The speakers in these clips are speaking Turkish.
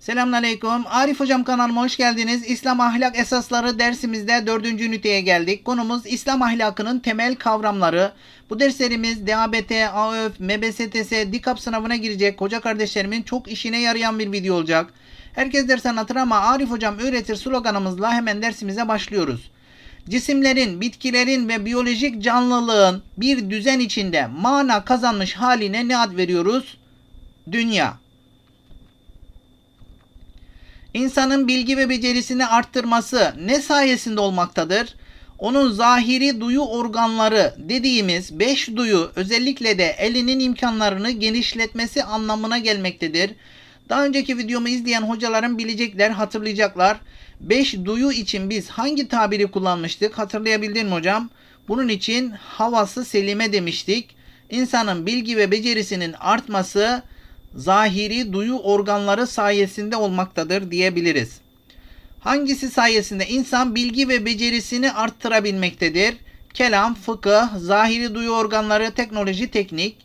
Selamünaleyküm. Arif Hocam kanalıma hoş geldiniz. İslam ahlak esasları dersimizde dördüncü üniteye geldik. Konumuz İslam ahlakının temel kavramları. Bu derslerimiz DABT, AÖF, MBSTS, DİKAP sınavına girecek hoca kardeşlerimin çok işine yarayan bir video olacak. Herkes ders anlatır ama Arif Hocam öğretir sloganımızla hemen dersimize başlıyoruz. Cisimlerin, bitkilerin ve biyolojik canlılığın bir düzen içinde mana kazanmış haline ne ad veriyoruz? Dünya. İnsanın bilgi ve becerisini arttırması ne sayesinde olmaktadır? Onun zahiri duyu organları dediğimiz 5 duyu özellikle de elinin imkanlarını genişletmesi anlamına gelmektedir. Daha önceki videomu izleyen hocalarım bilecekler, hatırlayacaklar. 5 duyu için biz hangi tabiri kullanmıştık? Hatırlayabildin mi hocam? Bunun için havası selime demiştik. İnsanın bilgi ve becerisinin artması zahiri duyu organları sayesinde olmaktadır diyebiliriz. Hangisi sayesinde insan bilgi ve becerisini arttırabilmektedir? Kelam, fıkıh, zahiri duyu organları, teknoloji, teknik.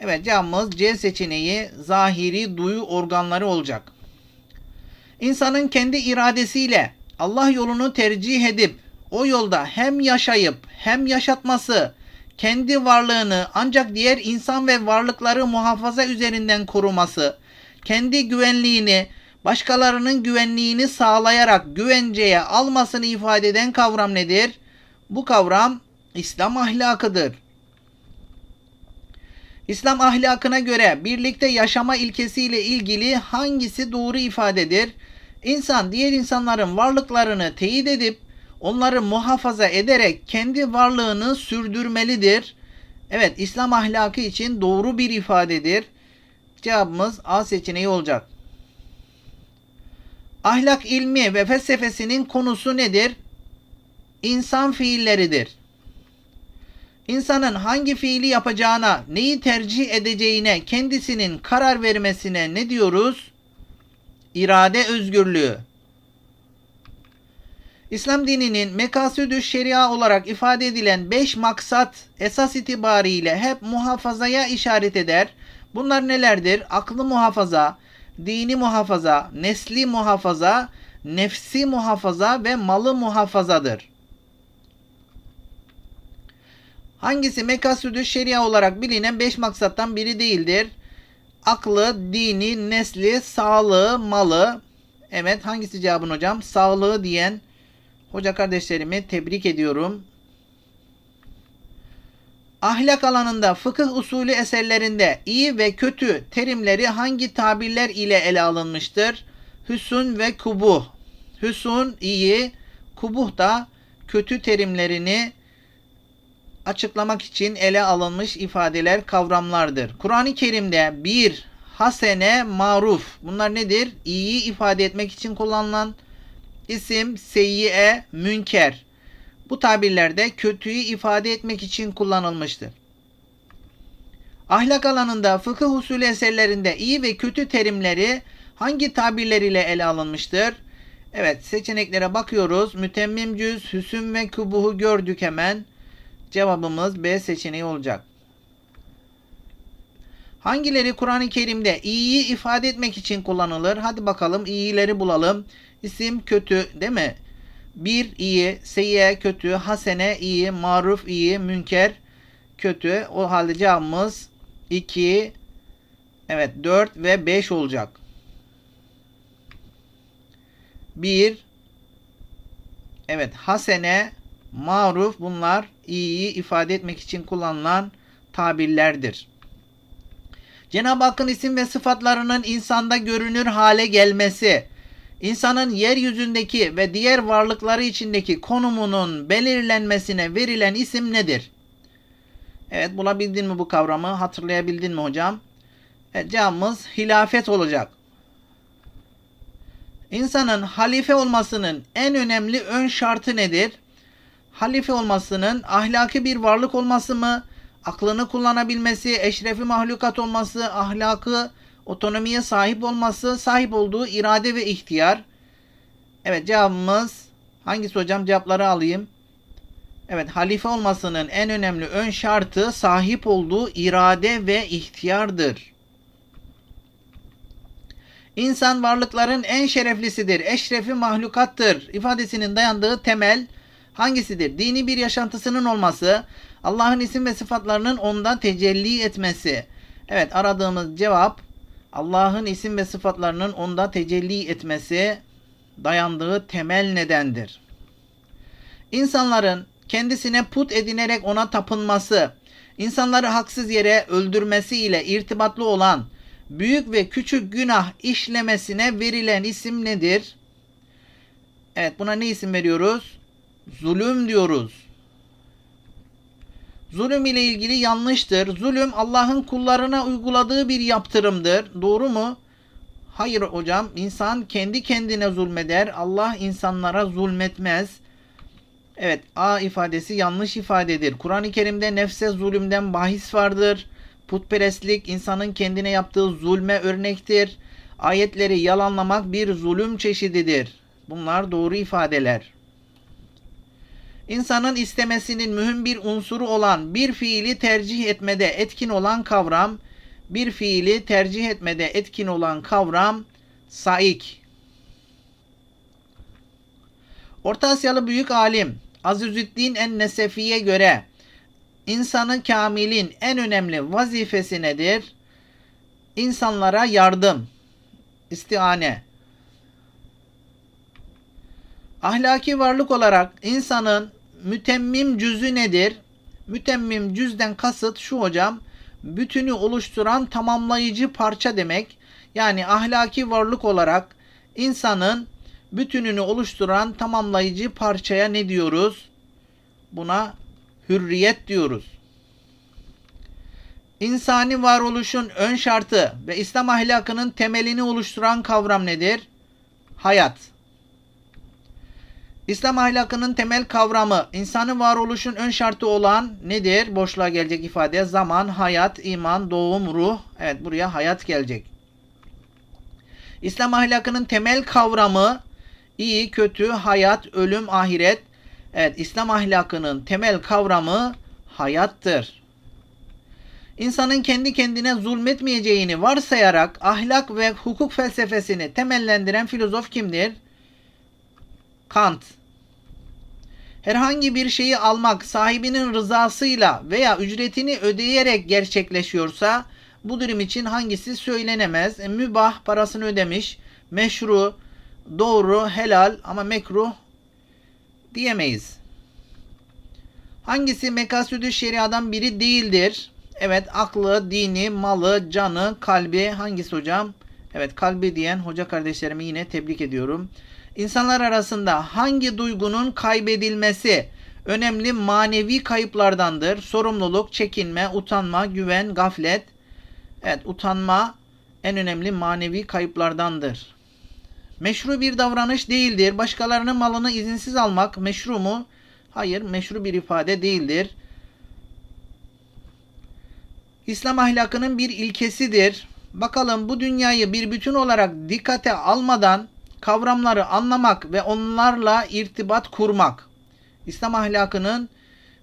Evet cevabımız C seçeneği zahiri duyu organları olacak. İnsanın kendi iradesiyle Allah yolunu tercih edip o yolda hem yaşayıp hem yaşatması, kendi varlığını ancak diğer insan ve varlıkları muhafaza üzerinden koruması, kendi güvenliğini başkalarının güvenliğini sağlayarak güvenceye almasını ifade eden kavram nedir? Bu kavram İslam ahlakıdır. İslam ahlakına göre birlikte yaşama ilkesiyle ilgili hangisi doğru ifadedir? İnsan diğer insanların varlıklarını teyit edip onları muhafaza ederek kendi varlığını sürdürmelidir. Evet İslam ahlakı için doğru bir ifadedir. Cevabımız A seçeneği olacak. Ahlak ilmi ve felsefesinin konusu nedir? İnsan fiilleridir. İnsanın hangi fiili yapacağına, neyi tercih edeceğine, kendisinin karar vermesine ne diyoruz? İrade özgürlüğü. İslam dininin mekasüdü şeria olarak ifade edilen 5 maksat esas itibariyle hep muhafazaya işaret eder. Bunlar nelerdir? Aklı muhafaza, dini muhafaza, nesli muhafaza, nefsi muhafaza ve malı muhafazadır. Hangisi mekasüdü şeria olarak bilinen 5 maksattan biri değildir? Aklı, dini, nesli, sağlığı, malı. Evet hangisi cevabın hocam? Sağlığı diyen hoca kardeşlerimi tebrik ediyorum. Ahlak alanında fıkıh usulü eserlerinde iyi ve kötü terimleri hangi tabirler ile ele alınmıştır? Hüsn ve kubuh. Hüsn iyi, kubuh da kötü terimlerini açıklamak için ele alınmış ifadeler, kavramlardır. Kur'an-ı Kerim'de bir, hasene, maruf. Bunlar nedir? İyiyi ifade etmek için kullanılan isim, seyyiye, münker. Bu tabirlerde kötüyü ifade etmek için kullanılmıştır. Ahlak alanında fıkıh usulü eserlerinde iyi ve kötü terimleri hangi tabirler ile ele alınmıştır? Evet seçeneklere bakıyoruz. Mütemmim cüz, hüsün ve kubuhu gördük hemen. Cevabımız B seçeneği olacak. Hangileri Kur'an-ı Kerim'de iyiyi ifade etmek için kullanılır? Hadi bakalım iyileri bulalım. İsim kötü değil mi? Bir iyi, seyye kötü, hasene iyi, maruf iyi, münker kötü. O halde cevabımız 2, evet 4 ve 5 olacak. 1, evet hasene, maruf bunlar iyiyi ifade etmek için kullanılan tabirlerdir. Cenab-ı Hakk'ın isim ve sıfatlarının insanda görünür hale gelmesi, insanın yeryüzündeki ve diğer varlıkları içindeki konumunun belirlenmesine verilen isim nedir? Evet bulabildin mi bu kavramı? Hatırlayabildin mi hocam? Evet, cevabımız hilafet olacak. İnsanın halife olmasının en önemli ön şartı nedir? Halife olmasının ahlaki bir varlık olması mı? Aklını kullanabilmesi, eşrefi mahlukat olması, ahlakı, otonomiye sahip olması, sahip olduğu irade ve ihtiyar. Evet cevabımız hangisi hocam? Cevapları alayım. Evet halife olmasının en önemli ön şartı sahip olduğu irade ve ihtiyardır. İnsan varlıkların en şereflisidir, eşrefi mahlukattır ifadesinin dayandığı temel hangisidir? Dini bir yaşantısının olması, Allah'ın isim ve sıfatlarının onda tecelli etmesi. Evet aradığımız cevap Allah'ın isim ve sıfatlarının onda tecelli etmesi dayandığı temel nedendir. İnsanların kendisine put edinerek ona tapınması, insanları haksız yere öldürmesi ile irtibatlı olan büyük ve küçük günah işlemesine verilen isim nedir? Evet buna ne isim veriyoruz? Zulüm diyoruz. Zulüm ile ilgili yanlıştır. Zulüm Allah'ın kullarına uyguladığı bir yaptırımdır. Doğru mu? Hayır hocam. İnsan kendi kendine zulmeder. Allah insanlara zulmetmez. Evet A ifadesi yanlış ifadedir. Kur'an-ı Kerim'de nefse zulümden bahis vardır. Putperestlik insanın kendine yaptığı zulme örnektir. Ayetleri yalanlamak bir zulüm çeşididir. Bunlar doğru ifadeler. İnsanın istemesinin mühim bir unsuru olan bir fiili tercih etmede etkin olan kavram, bir fiili tercih etmede etkin olan kavram saik. Orta Asyalı büyük alim Azizüddin en-Nesefi'ye göre insanı kamilin en önemli vazifesi nedir? İnsanlara yardım, istihane. Ahlaki varlık olarak insanın mütemmim cüzü nedir? Mütemmim cüzden kasıt şu hocam, bütünü oluşturan tamamlayıcı parça demek. Yani ahlaki varlık olarak insanın bütününü oluşturan tamamlayıcı parçaya ne diyoruz? Buna hürriyet diyoruz. İnsani varoluşun ön şartı ve İslam ahlakının temelini oluşturan kavram nedir? Hayat. İslam ahlakının temel kavramı, insanı varoluşun ön şartı olan nedir? Boşluğa gelecek ifade. Zaman, hayat, iman, doğum, ruh. Evet buraya hayat gelecek. İslam ahlakının temel kavramı iyi, kötü, hayat, ölüm, ahiret. Evet İslam ahlakının temel kavramı hayattır. İnsanın kendi kendine zulmetmeyeceğini varsayarak ahlak ve hukuk felsefesini temellendiren filozof kimdir? Kant. Herhangi bir şeyi almak sahibinin rızasıyla veya ücretini ödeyerek gerçekleşiyorsa bu durum için hangisi söylenemez? E, mübah parasını ödemiş, meşru, doğru, helal ama mekruh diyemeyiz. Hangisi mekasüdü şeriadan biri değildir? Evet aklı, dini, malı, canı, kalbi hangisi hocam? Evet kalbi diyen hoca kardeşlerimi yine tebrik ediyorum. İnsanlar arasında hangi duygunun kaybedilmesi önemli manevi kayıplardandır? Sorumluluk, çekinme, utanma, güven, gaflet. Evet utanma en önemli manevi kayıplardandır. Meşru bir davranış değildir. Başkalarının malını izinsiz almak meşru mu? Hayır, meşru bir ifade değildir. İslam ahlakının bir ilkesidir. Bakalım bu dünyayı bir bütün olarak dikkate almadan kavramları anlamak ve onlarla irtibat kurmak. İslam ahlakının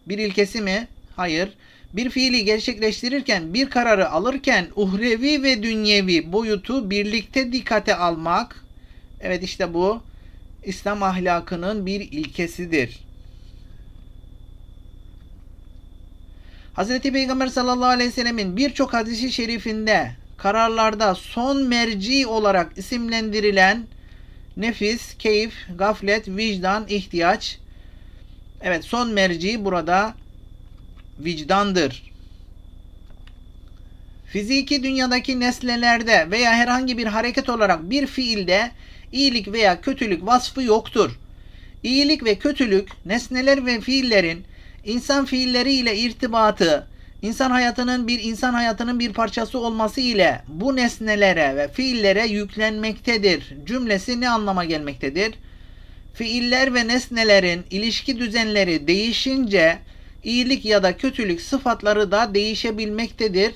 bir ilkesi mi? Hayır. Bir fiili gerçekleştirirken, bir kararı alırken uhrevi ve dünyevi boyutu birlikte dikkate almak. Evet işte bu İslam ahlakının bir ilkesidir. Hz. Peygamber sallallahu aleyhi ve sellemin birçok hadisi şerifinde kararlarda son merci olarak isimlendirilen nefis, keyif, gaflet, vicdan, ihtiyaç. Evet son merci burada vicdandır. Fiziki dünyadaki nesnelerde veya herhangi bir hareket olarak bir fiilde iyilik veya kötülük vasfı yoktur. İyilik ve kötülük nesneler ve fiillerin insan fiilleri ile irtibatı, insan hayatının bir insan hayatının bir parçası olması ile bu nesnelere ve fiillere yüklenmektedir. Cümlesi ne anlama gelmektedir? Fiiller ve nesnelerin ilişki düzenleri değişince iyilik ya da kötülük sıfatları da değişebilmektedir.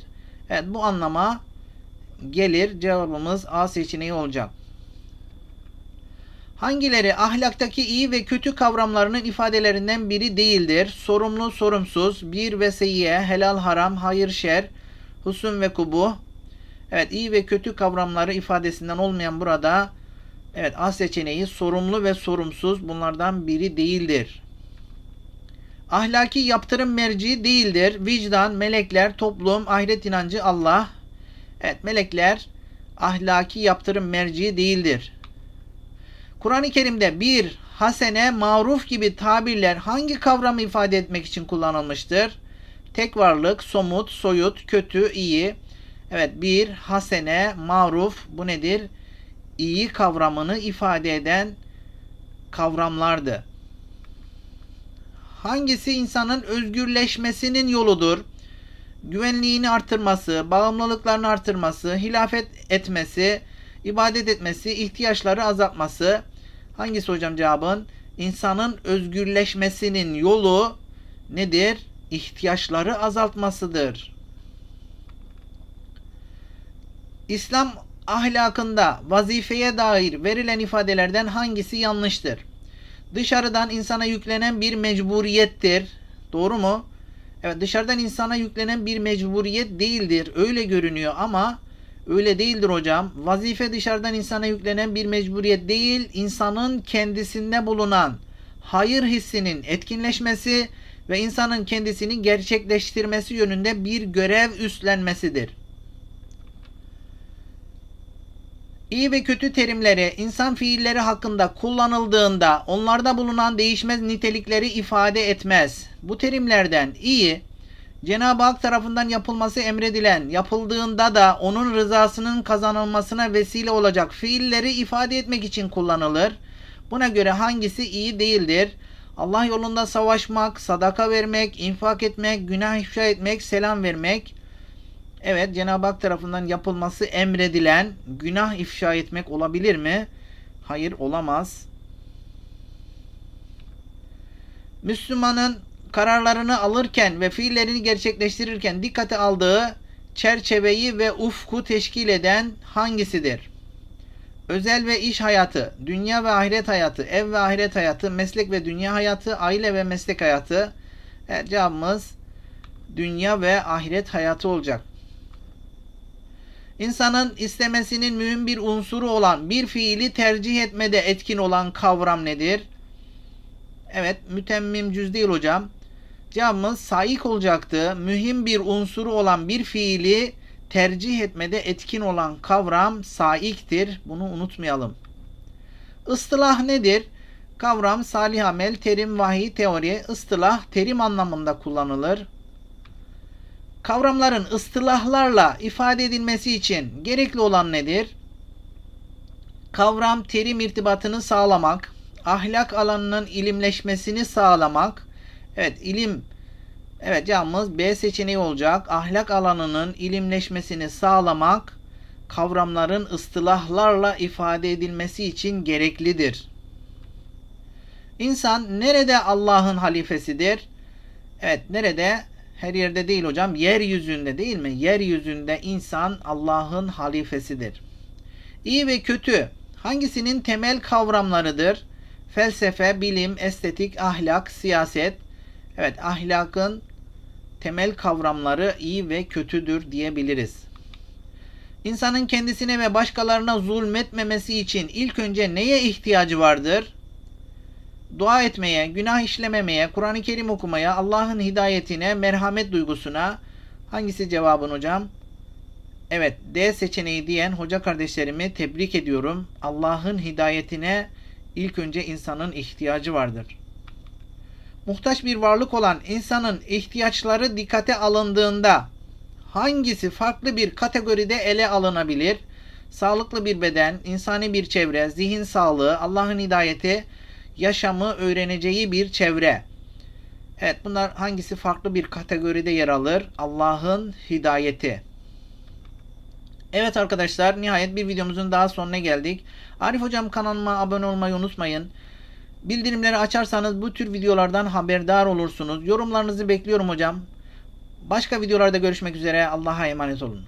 Evet bu anlama gelir. Cevabımız A seçeneği olacak. Hangileri ahlaktaki iyi ve kötü kavramlarının ifadelerinden biri değildir? Sorumlu, sorumsuz, bir ve seyyiye, helal, haram, hayır, şer, husun ve kubu. Evet iyi ve kötü kavramları ifadesinden olmayan burada evet A seçeneği sorumlu ve sorumsuz bunlardan biri değildir. Ahlaki yaptırım merci değildir. Vicdan, melekler, toplum, ahiret inancı, Allah. Evet melekler ahlaki yaptırım merci değildir. Kur'an-ı Kerim'de bir, hasene, maruf gibi tabirler hangi kavramı ifade etmek için kullanılmıştır? Tek varlık, somut, soyut, kötü, iyi. Evet bir, hasene, maruf bu nedir? İyi kavramını ifade eden kavramlardı. Hangisi insanın özgürleşmesinin yoludur? Güvenliğini artırması, bağımlılıklarını artırması, hilafet etmesi, ibadet etmesi, ihtiyaçları azaltması. Hangisi hocam cevabın? İnsanın özgürleşmesinin yolu nedir? İhtiyaçları azaltmasıdır. İslam ahlakında vazifeye dair verilen ifadelerden hangisi yanlıştır? Dışarıdan insana yüklenen bir mecburiyettir. Doğru mu? Evet dışarıdan insana yüklenen bir mecburiyet değildir. Öyle görünüyor ama öyle değildir hocam. Vazife dışarıdan insana yüklenen bir mecburiyet değil, insanın kendisinde bulunan hayır hissinin etkinleşmesi ve insanın kendisini gerçekleştirmesi yönünde bir görev üstlenmesidir. İyi ve kötü terimleri insan fiilleri hakkında kullanıldığında onlarda bulunan değişmez nitelikleri ifade etmez. Bu terimlerden iyi Cenab-ı Hak tarafından yapılması emredilen, yapıldığında da onun rızasının kazanılmasına vesile olacak fiilleri ifade etmek için kullanılır. Buna göre hangisi iyi değildir? Allah yolunda savaşmak, sadaka vermek, infak etmek, günah ifşa etmek, selam vermek. Evet Cenab-ı Hak tarafından yapılması emredilen günah ifşa etmek olabilir mi? Hayır olamaz. Müslümanın kararlarını alırken ve fiillerini gerçekleştirirken dikkate aldığı çerçeveyi ve ufku teşkil eden hangisidir? Özel ve iş hayatı, dünya ve ahiret hayatı, ev ve ahiret hayatı, meslek ve dünya hayatı, aile ve meslek hayatı. Evet, cevabımız dünya ve ahiret hayatı olacak. İnsanın istemesinin mühim bir unsuru olan bir fiili tercih etmede etkin olan kavram nedir? Evet, mütemmim cüz değil hocam. Cevabımız saik olacaktı. Mühim bir unsuru olan bir fiili tercih etmede etkin olan kavram saiktir. Bunu unutmayalım. Istılah nedir? Kavram salih amel, terim, vahiy, teori, ıstılah terim anlamında kullanılır. Kavramların ıstılahlarla ifade edilmesi için gerekli olan nedir? Kavram terim irtibatını sağlamak, ahlak alanının ilimleşmesini sağlamak. Evet ilim Evet cevabımız B seçeneği olacak. Ahlak alanının ilimleşmesini sağlamak kavramların ıstılahlarla ifade edilmesi için gereklidir. İnsan nerede Allah'ın halifesidir? Evet nerede? Her yerde değil hocam. Yeryüzünde değil mi? Yeryüzünde insan Allah'ın halifesidir. İyi ve kötü hangisinin temel kavramlarıdır? Felsefe, bilim, estetik, ahlak, siyaset. Evet ahlakın temel kavramları iyi ve kötüdür diyebiliriz. İnsanın kendisine ve başkalarına zulmetmemesi için ilk önce neye ihtiyacı vardır? Dua etmeye, günah işlememeye, Kur'an-ı Kerim okumaya, Allah'ın hidayetine, merhamet duygusuna. Hangisi cevabın hocam? Evet, D seçeneği diyen hoca kardeşlerimi tebrik ediyorum. Allah'ın hidayetine ilk önce insanın ihtiyacı vardır muhtaç bir varlık olan insanın ihtiyaçları dikkate alındığında hangisi farklı bir kategoride ele alınabilir? Sağlıklı bir beden, insani bir çevre, zihin sağlığı, Allah'ın hidayeti, yaşamı öğreneceği bir çevre. Evet bunlar hangisi farklı bir kategoride yer alır? Allah'ın hidayeti. Evet arkadaşlar nihayet bir videomuzun daha sonuna geldik. Arif Hocam kanalıma abone olmayı unutmayın. Bildirimleri açarsanız bu tür videolardan haberdar olursunuz. Yorumlarınızı bekliyorum hocam. Başka videolarda görüşmek üzere. Allah'a emanet olun.